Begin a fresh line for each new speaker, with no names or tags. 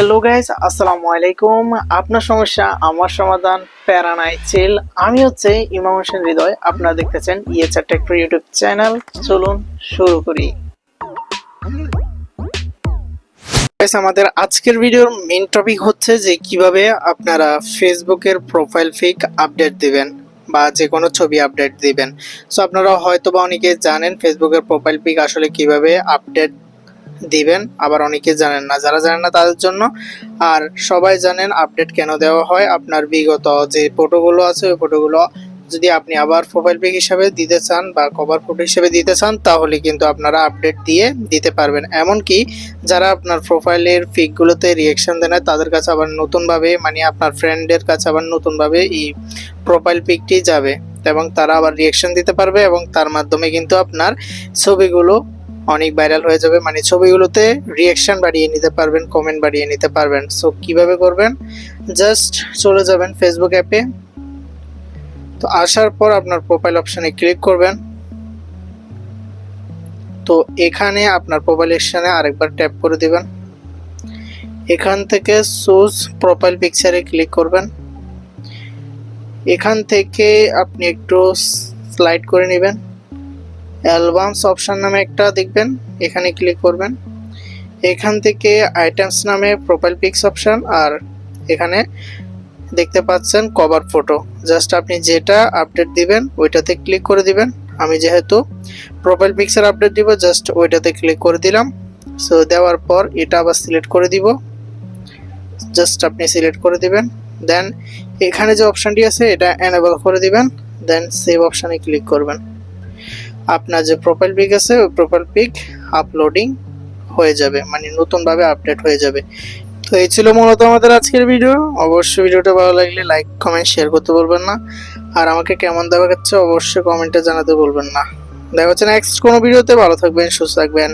Hello guys আসসালামু আলাইকুম আপনার সমস্যা আমার সমাধান প্যারা নাই চিল আমি হচ্ছে ইমাম হোসেন হৃদয় আপনারা দেখতেছেন ইয়েচার টেক্টর ইউটিউব চ্যানেল চলুন শুরু করি আমাদের আজকের ভিডিওর মেন টপিক হচ্ছে যে কীভাবে আপনারা ফেসবুকের প্রোফাইল পিক আপডেট দিবেন বা যে কোনো ছবি আপডেট দিবেন সো আপনারা হয়তো বা অনেকে জানেন ফেসবুকের প্রোফাইল পিক আসলে কীভাবে আপডেট দিবেন, আবার অনেকে জানেন না। যারা জানেন না তাদের জন্য, আর সবাই জানেন আপডেট কেন দেওয়া হয়। আপনার বিগত যে ফটোগুলো আছে, ওই ফটোগুলো যদি আপনি আবার প্রোফাইল পিক হিসাবে দিতে চান বা কভার ফটো হিসেবে দিতে চান, তাহলে কিন্তু আপনারা আপডেট দিয়ে দিতে পারবেন। এমনকি যারা আপনার প্রোফাইলের পিকগুলোতে রিয়েকশন দেন তাদের কাছে আবার নতুনভাবে মানে আপনার ফ্রেন্ডের কাছে আবার নতুনভাবে এই প্রোফাইল পিকটি যাবে। এবং তারা আবার রিয়েকশন দিতে পারবে এবং তার মাধ্যমে কিন্তু আপনার ছবিগুলো অনেক ভাইরাল হয়ে যাবে। মানে ছবিগুলোতে রিয়েকশন বাড়িয়ে নিতে পারবেন কমেন্ট বাড়িয়ে নিতে পারবেন। সো কীভাবে করবেন? জাস্ট চলে যাবেন ফেসবুক অ্যাপে তো আসার পর আপনার প্রোফাইল অপশানে ক্লিক করবেন। তো এখানে আপনার প্রোফাইল অপশানে আরেকবার ট্যাপ করে দিবেন। এখান থেকে সুজ প্রোফাইল পিকচারে ক্লিক করবেন। এখান থেকে আপনি একটু স্লাইড করে নেবেন। অ্যালবামস অপশান নামে একটা দেখবেন, এখানে ক্লিক করবেন। এখান থেকে আইটেমস নামে প্রোফাইল পিক্স অপশান আর এখানে দেখতে পাচ্ছেন কভার ফটো জাস্ট আপনি যেটা আপডেট দিবেন, ওইটাতে ক্লিক করে দিবেন। আমি যেহেতু প্রোফাইল পিক্সের আপডেট দিব জাস্ট ওইটাতে ক্লিক করে দিলাম। সো দেওয়ার পর এটা আবার সিলেক্ট করে দিব। জাস্ট আপনি সিলেক্ট করে দিবেন। দেন এখানে যে অপশানটি আছে, এটা এনেবল করে দিবেন। দেন সেভ অপশানে ক্লিক করবেন। আপনার যে প্রোফাইল পিক আছে, ওই প্রোফাইল পিক আপলোডিং হয়ে যাবে মানে নতুনভাবে আপডেট হয়ে যাবে। তো এই ছিল মূলত আমাদের আজকের ভিডিও অবশ্যই ভিডিওটা ভালো লাগলে লাইক কমেন্ট শেয়ার করতে বলবেন না। আর আমাকে কেমন দেওয়া যাচ্ছে, অবশ্যই কমেন্টে জানাতে বলবেন না। দেখা হচ্ছে নেক্সট কোনো ভিডিওতে ভালো থাকবেন, সুস্থ থাকবেন।